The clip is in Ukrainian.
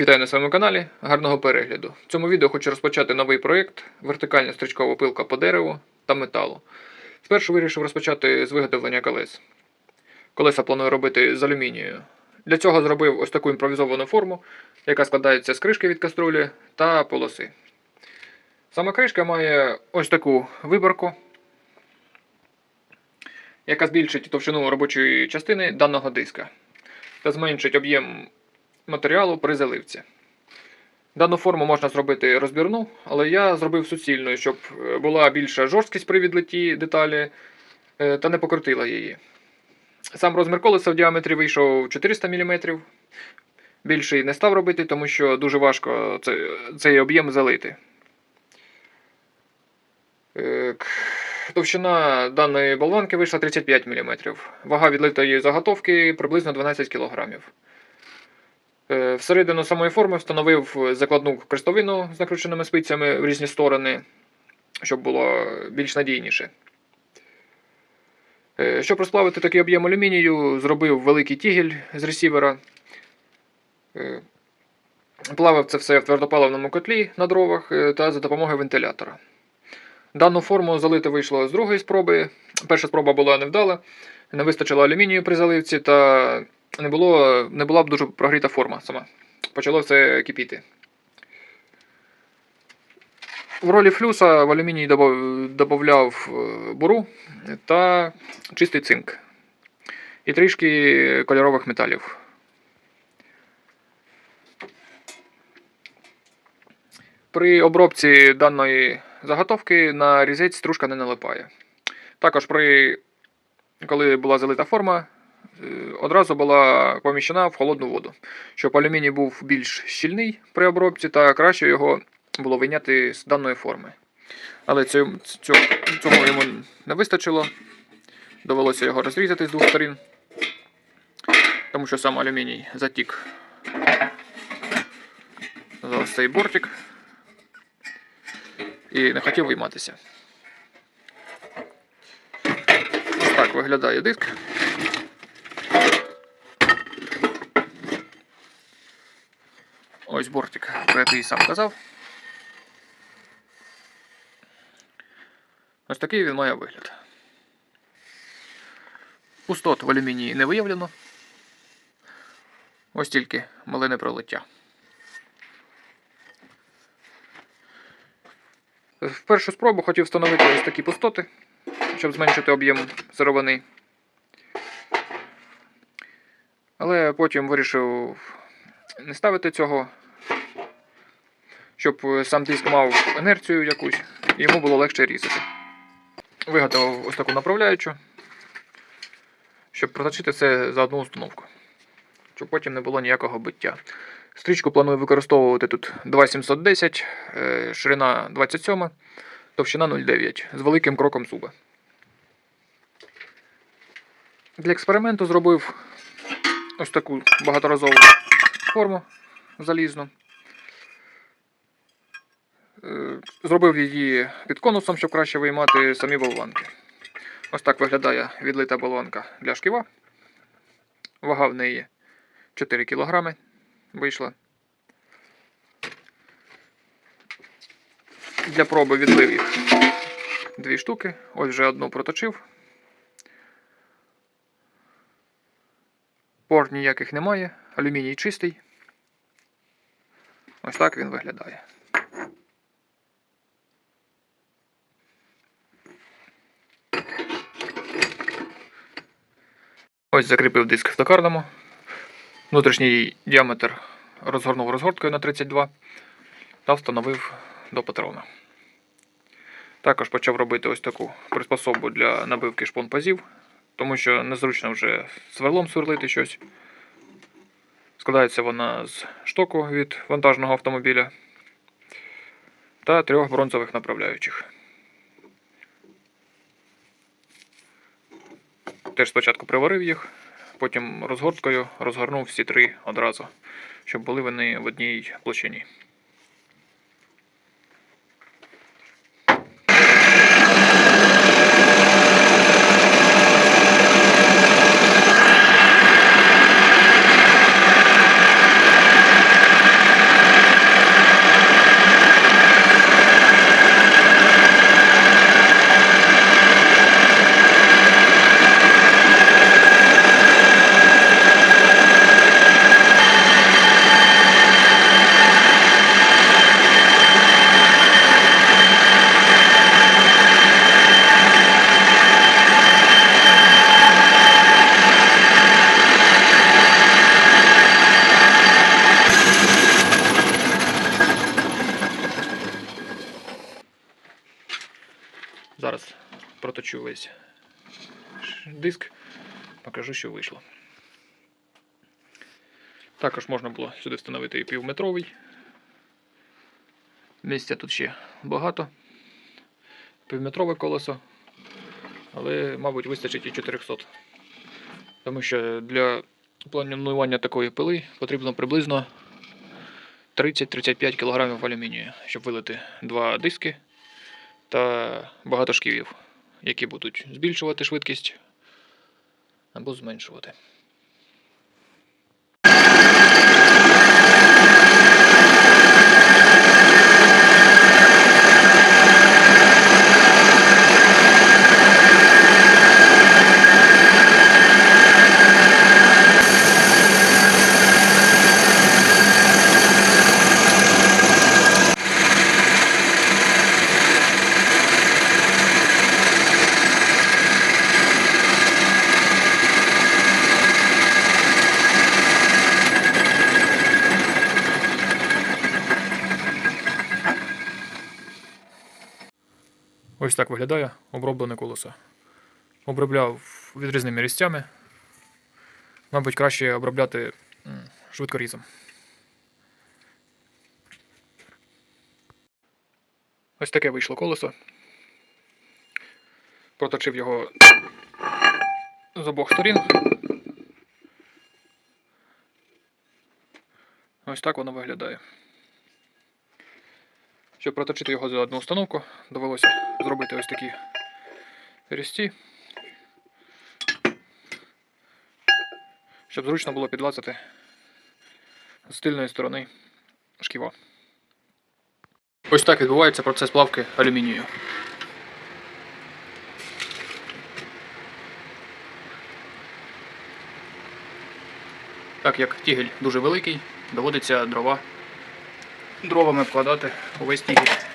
Вітаю на своєму каналі. Гарного перегляду. В цьому відео хочу розпочати новий проєкт вертикальна стрічкова пилка по дереву та металу. Спершу вирішив розпочати з виготовлення колес. Колеса планую робити з алюмінію. Для цього зробив ось таку імпровізовану форму, яка складається з кришки від каструлі та полоси. Сама кришка має ось таку виборку, яка збільшить товщину робочої частини даного диска та зменшить об'єм матеріалу при заливці. Дану форму можна зробити розбірну, але я зробив суцільною, щоб е, була більша жорсткість при відлитті деталі е, та не покрутила її. Сам розмір колеса в діаметрі вийшов 400 мм. Більший не став робити, тому що дуже важко цей, об'єм залити. Товщина даної болванки вийшла 35 мм. Вага відлитої заготовки приблизно 12 кг. Е, Всередину самої форми встановив закладну крестовину з накрученими спицями в різні сторони, щоб було більш надійніше. Е, Щоб розплавити такий об'єм алюмінію, зробив великий тігель з ресівера. Е, Плавив це все в твердопаливному котлі на дровах е, та за допомогою вентилятора. Дану форму залити вийшло з другої спроби. Перша спроба була невдала, не вистачило алюмінію при заливці та не, було, не була б дуже прогріта форма сама. Почало все кипіти. В ролі флюса в алюміній додав буру та чистий цинк. І трішки кольорових металів. При обробці даної заготовки на різець стружка не налипає. Також, при, коли була залита форма, е, одразу була поміщена в холодну воду, щоб алюміній був більш щільний при обробці та краще його було вийняти з даної форми. Але цього, цього йому не вистачило. Довелося його розрізати з двох сторін, тому що сам алюміній затік за цей бортик і не хотів вийматися. Ось так виглядає диск. Ось бортик, про який сам казав. Ось такий він має вигляд. Пустот в алюмінії не виявлено. Ось тільки малине пролиття. В першу спробу хотів встановити ось такі пустоти, щоб зменшити об'єм сировини. Але потім вирішив не ставити цього, щоб сам диск мав інерцію якусь, і йому було легше різати. Виготовив ось таку направляючу, щоб проточити це за одну установку, щоб потім не було ніякого биття. Стрічку планую використовувати тут 2710, е, ширина 27, товщина 0,9 з великим кроком зуба. Для експерименту зробив ось таку багаторазову форму залізну. Е, Зробив її під конусом, щоб краще виймати самі болванки. Ось так виглядає відлита болванка для шківа. Вага в неї 4 кг вийшла. Для проби відлив їх дві штуки. Ось вже одну проточив. Пор ніяких немає, алюміній чистий. Ось так він виглядає. Ось закріпив диск в токарному. Внутрішній діаметр розгорнув розгорткою на 32 та встановив до патрона. Також почав робити ось таку приспособу для набивки шпон пазів, тому що незручно вже сверлом сверлити щось. Складається вона з штоку від вантажного автомобіля та трьох бронзових направляючих. Теж спочатку приварив їх, потім розгорткою розгорнув всі три одразу, щоб були вони в одній площині. Проточу весь диск, покажу, що вийшло. Також можна було сюди встановити і півметровий. Місця тут ще багато. Півметрове колесо. Але, мабуть, вистачить і 400. Тому що для планування такої пили потрібно приблизно 30-35 кг алюмінію, щоб вилити два диски та багато шківів, які будуть збільшувати швидкість або зменшувати. Ось так виглядає оброблене колесо. Обробляв відрізними різцями. Мабуть, краще обробляти швидкорізом. Ось таке вийшло колесо. Проточив його з обох сторін. Ось так воно виглядає. Щоб проточити його за одну установку, довелося зробити ось такі різці, щоб зручно було підлазити з тильної сторони шківа. Ось так відбувається процес плавки алюмінію. Так як тігель дуже великий, доводиться дрова дровами вкладати увесь тігель.